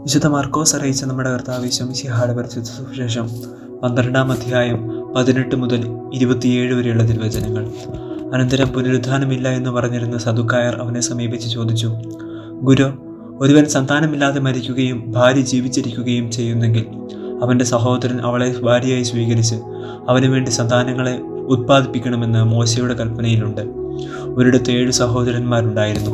വിശുദ്ധ മാർക്കോസ് അറിയിച്ച നമ്മുടെ കർത്താവ് ശംസിഹാട് പരിശുദ്ധ സുവിശേഷം പന്ത്രണ്ടാം അധ്യായം പതിനെട്ട് മുതൽ ഇരുപത്തിയേഴ് വരെയുള്ള തിരുവചനങ്ങൾ. അനന്തരം പുനരുദ്ധാനമില്ല എന്ന് പറഞ്ഞിരുന്ന സദുക്കായർ അവനെ സമീപിച്ച് ചോദിച്ചു ഗുരു ഒരുവൻ സന്താനമില്ലാതെ മരിക്കുകയും ഭാര്യ ജീവിച്ചിരിക്കുകയും ചെയ്യുന്നെങ്കിൽ അവന്റെ സഹോദരൻ അവളെ ഭാര്യയായി സ്വീകരിച്ച് അവന് വേണ്ടി സന്താനങ്ങളെ ഉത്പാദിപ്പിക്കണമെന്ന് മോശയുടെ കൽപ്പനയിലുണ്ട്. ഒരിടത്ത് ഏഴ് സഹോദരന്മാരുണ്ടായിരുന്നു.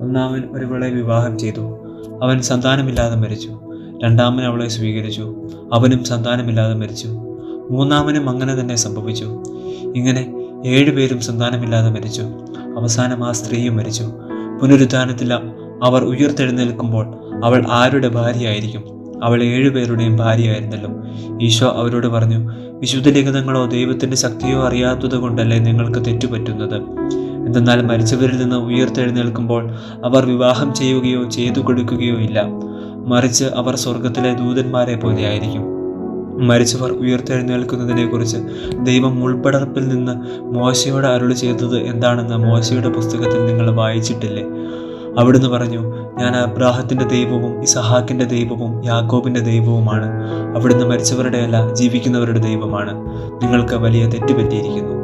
ഒന്നാമൻ ഒരുവളെ വിവാഹം ചെയ്തു. അവൻ സന്താനമില്ലാതെ മരിച്ചു. രണ്ടാമൻ അവളെ സ്വീകരിച്ചു. അവനും സന്താനമില്ലാതെ മരിച്ചു. മൂന്നാമനും അങ്ങനെ തന്നെ സംഭവിച്ചു. ഇങ്ങനെ ഏഴുപേരും സന്താനമില്ലാതെ മരിച്ചു. അവസാനം ആ സ്ത്രീയും മരിച്ചു. പുനരുദ്ധാനത്തിൽ അവർ ഉയർത്തെഴുന്നേൽക്കുമ്പോൾ അവൾ ആരുടെ ഭാര്യയായിരിക്കും? അവൾ ഏഴുപേരുടെയും ഭാര്യയായിരുന്നല്ലോ. ഈശോ അവരോട് പറഞ്ഞു വിശുദ്ധ ലിഖിതങ്ങളോ ദൈവത്തിന്റെ ശക്തിയോ അറിയാത്തത് കൊണ്ടല്ലേ നിങ്ങൾക്ക് തെറ്റുപറ്റുന്നത്? എന്തെന്നാൽ മരിച്ചവരിൽ നിന്ന് ഉയർത്തെഴുന്നേൽക്കുമ്പോൾ അവർ വിവാഹം ചെയ്യുകയോ ചെയ്തു കൊടുക്കുകയോ ഇല്ല. മറിച്ച് അവർ സ്വർഗത്തിലെ ദൂതന്മാരെ പോലെയായിരിക്കും മരിച്ചവർ ഉയർത്തെഴുന്നേൽക്കുന്നതിനെക്കുറിച്ച് ദൈവം ഉൾപ്പെടർപ്പിൽ നിന്ന് മോശയോട് അരുളി ചെയ്തത് എന്താണെന്ന് മോശയുടെ പുസ്തകത്തിൽ നിങ്ങൾ വായിച്ചിട്ടില്ലേ? അവിടുന്ന് പറഞ്ഞു ഞാൻ അബ്രാഹത്തിന്റെ ദൈവവും ഇസഹാക്കിന്റെ ദൈവവും യാക്കോബിന്റെ ദൈവവുമാണ്. അവിടുന്ന് മരിച്ചവരുടെയല്ല ജീവിക്കുന്നവരുടെ ദൈവമാണ്. നിങ്ങൾക്ക് വലിയ തെറ്റുപറ്റിയിരിക്കുന്നു.